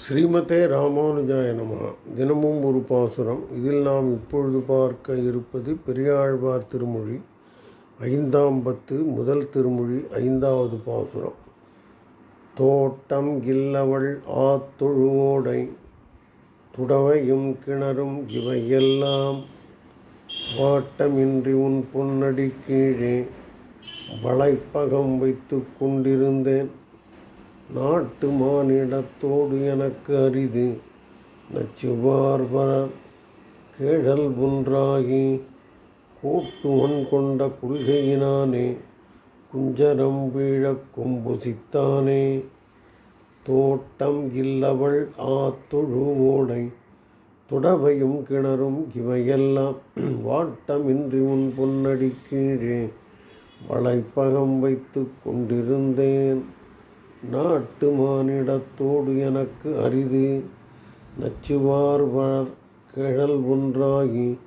ஸ்ரீமதே ராமானுஜாய நமகா தினமும் ஒரு பாசுரம். இதில் நாம் இப்பொழுது பார்க்க இருப்பது பெரியாழ்வார் திருமொழி ஐந்தாம் பத்து முதல் திருமொழி ஐந்தாவது பாசுரம். தோட்டம் இல்லவள் ஆத்தொழுவோடை துடவையும் கிணறும் இவையெல்லாம் வாட்டமின்றி உன் பொன்னடி கீழே வளைப்பகம் வைத்து கொண்டிருந்தேன். நாட்டு மானிடத்தோடு எனக்கு அரிது. நச்சுவார்பரர் கேழல் ஒன்றாகி கோட்டுவன் கொண்ட கொள்கையினானே குஞ்சரம் வீழக் கொம்புசித்தானே. தோட்டம் இல்லவள் ஆத்தொழுவோடை துடவையும் கிணறும் இவையெல்லாம் வாட்டமின்றி உன் பொன்னடி கீழே வளைப்பகம் வைத்து கொண்டிருந்தேன். நாட்டு மானிடத்தோடு எனக்கு அரிது. நச்சுவார்வர் கிழல் ஒன்றாகி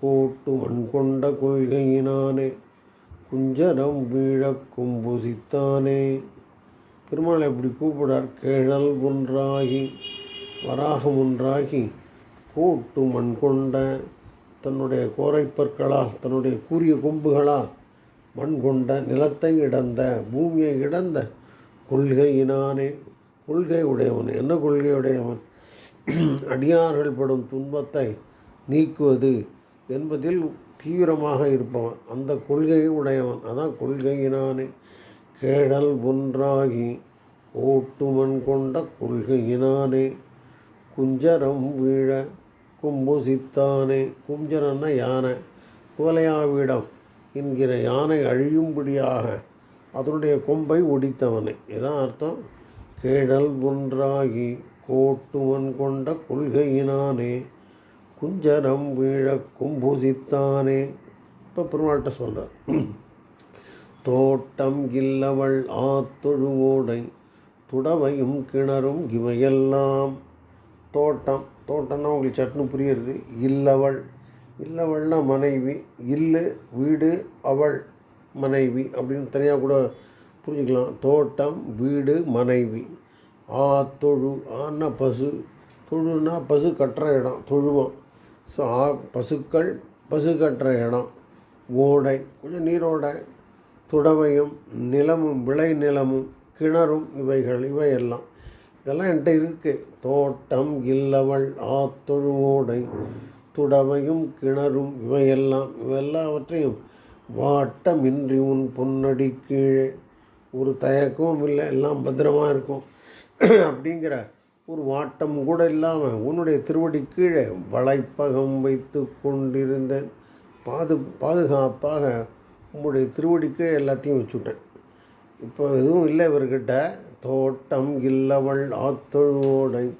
கோட்டு மண் கொண்ட கொள்கையினானே குஞ்சரம் வீழக் கும்புசித்தானே. பெருமாள் எப்படி கூப்பிடார். கிழல் ஒன்றாகி வராகம் ஒன்றாகி கோட்டு மண் கொண்ட தன்னுடைய கோரைப்பற்களால் தன்னுடைய கூரிய கொம்புகளால் மண் கொண்ட நிலத்தை இடந்த பூமியை இடந்த கொள்கையினானே கொள்கை உடையவன் என்ன கொள்கை உடையவன் அடியார்கள் படும் துன்பத்தை நீக்குவது என்பதில் தீவிரமாக இருப்பவன். அந்த கொள்கையை உடையவன் அதான் கொள்கையினானே. கேடல் ஒன்றாகி ஓட்டுமன் கொண்ட கொள்கையினானே. குஞ்சரம் வீழ கும்புசித்தானே. குஞ்சரன்னா யானை குவலையாவிடம் என்கிற யானை அழியும்படியாக அதனுடைய கொம்பை ஒடித்தவனே. இதான் அர்த்தம்? கேடல் ஒன்றாகி கோட்டுவன் கொண்ட கொள்கையினானே குஞ்சரம் வீழ கும்புசித்தானே. இப்போ பெருமாள்கிட்ட சொல்கிறார் தோட்டம் இல்லவள் ஆத்தொழுவோடை துடவையும் கிணறும் இவையெல்லாம். தோட்டம் தோட்டம்னா உங்களுக்கு சட்னு புரியுறது. இல்லவள் இல்லவள்னா மனைவி இல்லு வீடு அவள். மனைவி அப்படின்னு தனியாக கூட புரிஞ்சுக்கலாம். தோட்டம் வீடு மனைவி. ஆ தொழு ஆன்னா பசு. தொழுனா பசு கட்டுற இடம் தொழுவம். ஸோ ஆ பசுக்கள் பசு கட்டுற இடம். ஓடை கொஞ்சம் நீரோடை. துடவையும் நிலமும் விளை நிலமும் கிணறும் இவைகள் இவையெல்லாம். இதெல்லாம் என்கிட்ட இருக்குது தோட்டம் இல்லவள் ஆத்தொழுவோடை துடவையும் கிணறும் இவையெல்லாம். இவையெல்லாவற்றையும் வாட்டமின்றி உன் பொன்னடி கீழே. ஒரு தயக்கமும் இல்லை எல்லாம் பத்திரமாக இருக்கும். அப்படிங்கிற ஒரு வாட்டம் கூட இல்லாமல் உன்னுடைய திருவடி கீழே வளைப்பகம் வைத்து கொண்டிருந்தேன். பாது பாதுகாப்பாக உங்களுடைய திருவடி கீழே எல்லாத்தையும் வச்சுட்டேன். இப்போ எதுவும் இல்லை இவர்கிட்ட. தோட்டம் இல்லவள் ஆத்தொழுவோடை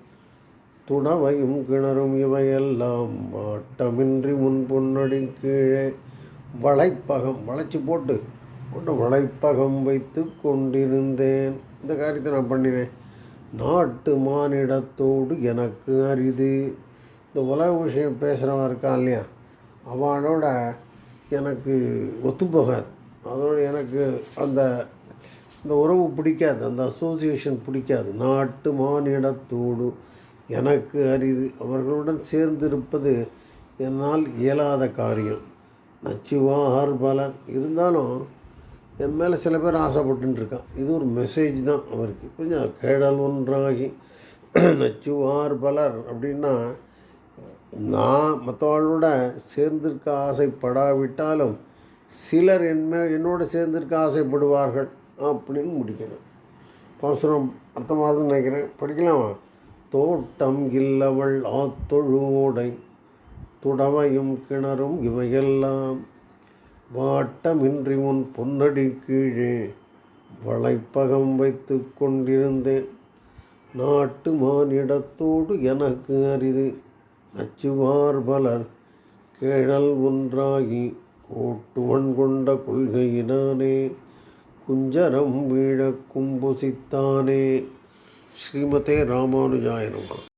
துணவையும் கிணறும் இவையெல்லாம் வாட்டமின்றி முன் பொன்னடி கீழே. வளைப்பகம் வளைச்சி போட்டு கொண்டு வளைப்பகம் வைத்து கொண்டிருந்தேன். இந்த காரியத்தை நான் பண்ணினேன். நாட்டு மானிடத்தோடு எனக்கு அரிது. இந்த உலக விஷயம் பேசுகிறவன் இருக்கான் இல்லையா? அவனோட எனக்கு ஒத்துப்போகாது அதோட எனக்கு அந்த இந்த உறவு பிடிக்காது அந்த அசோசியேஷன் பிடிக்காது. நாட்டு மானிடத்தோடு எனக்கு அரிது. அவர்களுடன் சேர்ந்திருப்பது என்னால் இயலாத காரியம். நச்சுவார் பலர். இருந்தாலும் என் மேலே சில பேர் ஆசைப்பட்டுருக்கான் இது ஒரு மெசேஜ் தான் அவருக்கு. கொஞ்சம் கேடல் ஒன்றாகி நச்சுவார் பலர் அப்படின்னா நான் மற்றவாளோட சேர்ந்திருக்க ஆசைப்படாவிட்டாலும் சிலர் என்ன என்னோட சேர்ந்திருக்க ஆசைப்படுவார்கள் அப்படின்னு முடிக்கணும். பாசுரம் அர்த்தமாகுதுன்னு நினைக்கிறேன். படிக்கலாமா? தோட்டம் இல்லவள் ஆத்தொழுவோடை. துடவையும் கிணறும் இவையெல்லாம். வாட்டமின்றி உன் பொன்னடி கீழே வளைப்பகம் வைத்து கொண்டிருந்தேன். நாட்டு மானிடத்தோடு எனக்கு அரிது. நச்சுவார் பலர் கேழல் ஒன்றாகி கோட்டுவன் கொண்ட கொள்கையினானே குஞ்சரம் வீழ கும்புசித்தானே. ஸ்ரீமதே ராமானுஜாயனமா